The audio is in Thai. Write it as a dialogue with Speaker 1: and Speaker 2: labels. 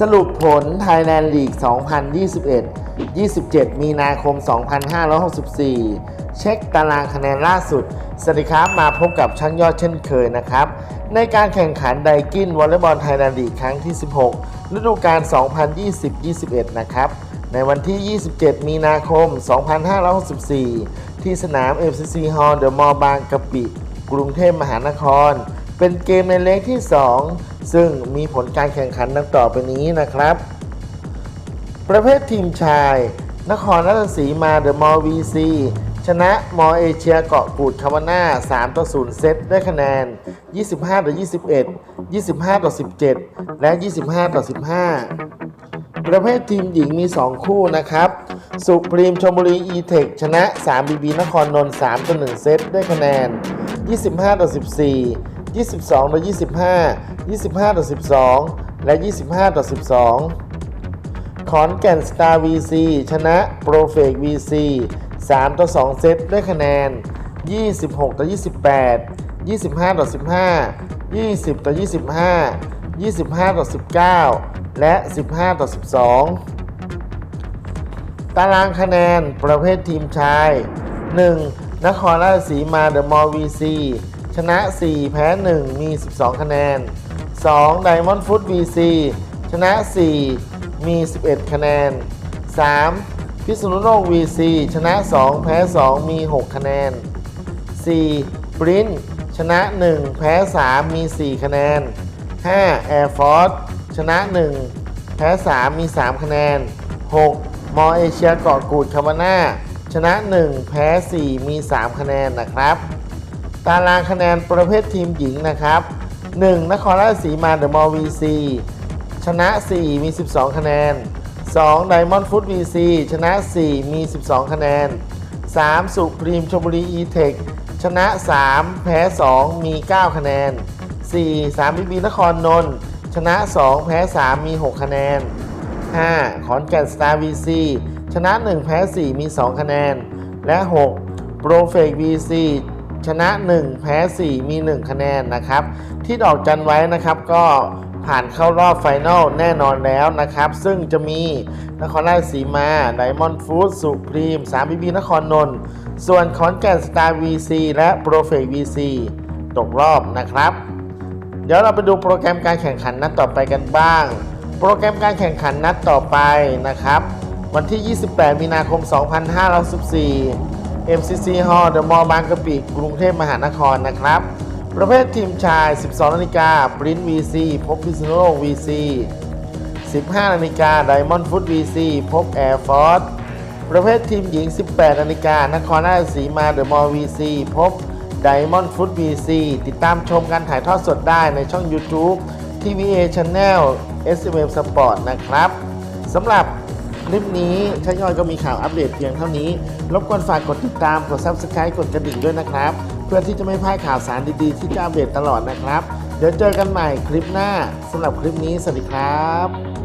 Speaker 1: สรุปผล Thailand League 2021 27 มีนาคม 2564 เช็คตารางคะแนนล่าสุด สวัสดีครับ มาพบกับช่างยอดเช่นเคยนะครับ ในการแข่งขันไดกินวอลเลย์บอลไทยแลนด์ลีกครั้งที่ 16 ฤดูกาล 2020-21 นะครับ ในวันที่ 27 มีนาคม 2564 ที่สนาม FCC Hall เดอะมอลบางกะปิ กรุงเทพมหานคร เป็นเกมในเล็กที่ 2 ซึ่งมีผลการแข่งขันดังต่อไปนี้นะครับ ประเภททีมชาย นครราชสีมาเดอะมอลวีซีชนะมอเอเชียเกาะกูดคาวาน่า3ต่อ0เซตได้คะแนน 25 ต่อ 21 25 ต่อ 17 และ 25 ต่อ 15 ประเภททีมหญิงมี 2 คู่นะครับ สุพรีมชมบุรีอีเทคชนะ 3 บีบีนครนนท์3ต่อ1เซตได้คะแนน 25 ต่อ 14 22ต่อ25 25ต่อ12 และ 25ต่อ12 ขอนแก่นสตาร์ VC ชนะโปรเฟก VC 3ต่อ2 เซตด้วยคะแนน 26ต่อ28 25ต่อ15 20ต่อ25 25ต่อ19 และ 15ต่อ12 ตารางคะแนนประเภททีมชาย 1. นครราชสีมาเดอะมอลวีซี ชนะ 4 แพ้ 1 มี 12 คะแนน 2. ไดมอนด์ฟุต VC ชนะ 4 มี 11 คะแนน 3. พิษณุโลก VC ชนะ 2 แพ้ 2 มี 6 คะแนน 4. ปริ้นชนะ 1 แพ้ 3 มี 4 คะแนน 5. Air Force ชนะ 1 แพ้ 3 มี 3 คะแนน 6. มอเอเชียเกาะกูดคาวาน่าชนะ 1 แพ้ 4 มี 3 คะแนนนะครับ ตารางคะแนนประเภททีมหญิงนะครับ 1. นครราชสีมาเดอะมอลวีซีชนะ 4 มี 12 คะแนน 2. ไดมอนด์ฟุตวีซีชนะ 4 มี 12 คะแนน 3. สุพรีมชลบุรีอีเทคชนะ 3 แพ้ 2 มี 9 คะแนน 4. 3บีบีนครนนท์ชนะ 2 แพ้ 3 มี 6 คะแนน 5. ขอนแก่นสตาร์วีซีชนะ 1 แพ้ 4 มี 2 คะแนน และ 6. โปรเฟกวีซี ชนะ 1 แพ้ 4 มี 1 คะแนนนะครับ ที่ดอกจันไว้นะครับก็ผ่านเข้ารอบไฟนอลแน่นอนแล้วนะครับ ซึ่งจะมีนครราชสีมาไดมอนด์ฟู้ดสุพรีม3บีบีนครนนท์ส่วนขอนแก่นสตาร์วีซีและโปรเฟกวีซีตกรอบนะครับ เดี๋ยวเราไปดูโปรแกรมการแข่งขันนัดต่อไปกันบ้าง โปรแกรมการแข่งขันนัดต่อไปนะครับ วันที่ 28 มีนาคม 2514 MCC Hall เดอะมอลล์บางกะปิกรุงเทพมหานครนะครับ ประเภททีมชาย 12 นาฬิกาปริน VC พบพิษณุโล VC 15 นาฬิกาไดมอนด์ฟุต VC พบ Air Force ประเภททีมหญิง 18 นาฬิกานครราชสีมาเดอะมอลล์ VC พบ Diamond Food VC ติดตามชมการถ่ายทอดสดได้ในช่อง YouTube TVA Channel SMM Sport นะครับสำหรับคลิปนี้ช่างย่อยก็มีข่าวอัปเดตเพียงเท่านี้ รบกวนฝากกดติดตาม กด Subscribe กดกระดิ่งด้วยนะครับ เพื่อที่จะไม่พลาดข่าวสารดีๆ ที่จะอัปเดตตลอดนะครับ เดี๋ยวเจอกันใหม่คลิปหน้าสำหรับคลิปนี้สวัสดีครับ